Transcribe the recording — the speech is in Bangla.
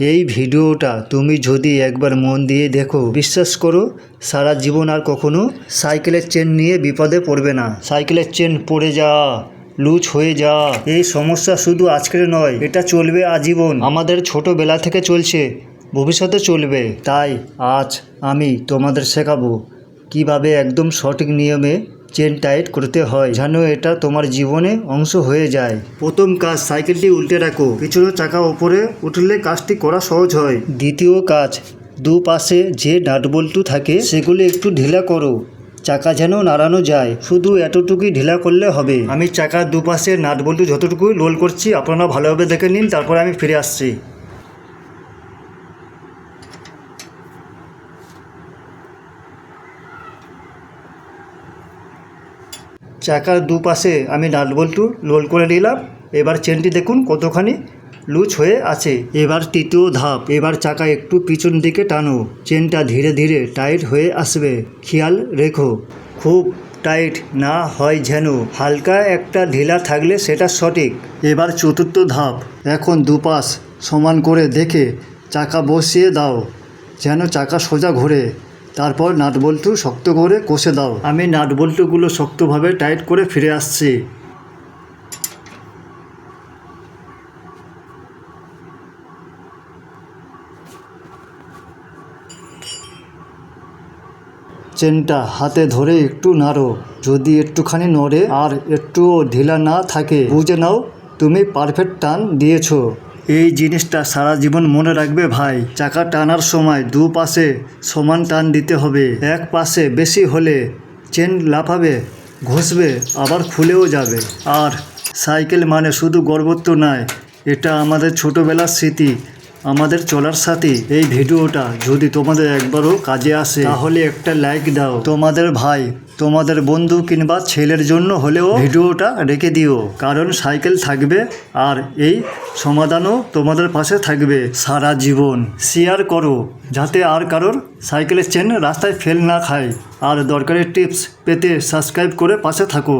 এই ভিডিওটা তুমি যদি একবার মন দিয়ে দেখো, বিশ্বাস করো, সারা জীবন আর কখনো সাইকেলের চেন নিয়ে বিপদে পড়বে না। সাইকেলের চেন পড়ে যাওয়া লুজ হয়ে যাওয়া এই সমস্যা শুধু আজকের নয়, এটা চলবে আজীবন। আমাদের ছোটোবেলা থেকে চলছে, ভবিষ্যতে চলবে। তাই আজ আমি তোমাদের শেখাবো কীভাবে একদম সঠিক নিয়মে চেন টাইট করতে হয়, যেন এটা তোমার জীবনে অংশ হয়ে যায়। প্রথম কাজ, সাইকেলটি উল্টে রাখো। পিছনের চাকা ওপরে উঠলে কাজটি করা সহজ হয়। দ্বিতীয় কাজ, দুপাশে যে নাটবল্টু থাকে, সেগুলো একটু ঢিলা করো। চাকা যেন নাড়ানো যায়, শুধু এতটুকুই ঢিলা করলে হবে। আমি চাকার দুপাশে নাটবল্টু যতটুকু লোল করছি, আপনারা ভালোভাবে দেখে নিন, তারপরে আমি ফিরে আসছি। চাকার দুপাশে আমি নাট বল্টু লোল করে নিলাম। এবার চেনটি দেখুন কতখানি লুজ হয়ে আছে। এবার তৃতীয় ধাপ, এবার চাকা একটু পিছন দিকে টানো। চেনটা ধীরে ধীরে টাইট হয়ে আসবে। খেয়াল রেখো, খুব টাইট না হয় যেন। হালকা একটা ঢিলা থাকলে সেটা সঠিক। এবার চতুর্থ ধাপ, এখন দুপাশ সমান করে দেখে চাকা বসিয়ে দাও, যেন চাকা সোজা ঘোরে। তারপর নাটবল্টু শক্ত করে কষে দাও। আমি নাটবল্টুগুলো শক্তভাবে টাইট করে ফিরে আসছি। চেনটা হাতে ধরে একটু নাড়ো। যদি একটুখানি নড়ে আর একটুও ঢিলা না থাকে, বুঝে নাও, তুমি পারফেক্ট টান দিয়েছ। এই জিনিসটা সারা জীবন মনে রাখবে ভাই। চাকা টানার সময় দু পাশে সমান টান দিতে হবে। এক পাশে বেশি হলে চেন লাফাবে, ঘষবে, আবার খুলেও যাবে। আর সাইকেল মানে শুধু গর্বত্ব নয়, এটা আমাদের ছোটোবেলার স্মৃতি, আমাদের চলার সাথে। এই ভিডিওটা যদি তোমাদের একবারও কাজে আসে, তাহলে একটা লাইক দাও। তোমাদের ভাই তোমাদের বন্ধু কিংবা ছেলের জন্য হলেও ভিডিওটা রেখে দিও, কারণ সাইকেল থাকবে আর এই সমাধানও তোমাদের পাশে থাকবে সারা জীবন। শেয়ার করো, যাতে আর কারোর সাইকেলের চেন রাস্তায় ফেল না খায়। আর দরকারি টিপস পেতে সাবস্ক্রাইব করে পাশে থাকো।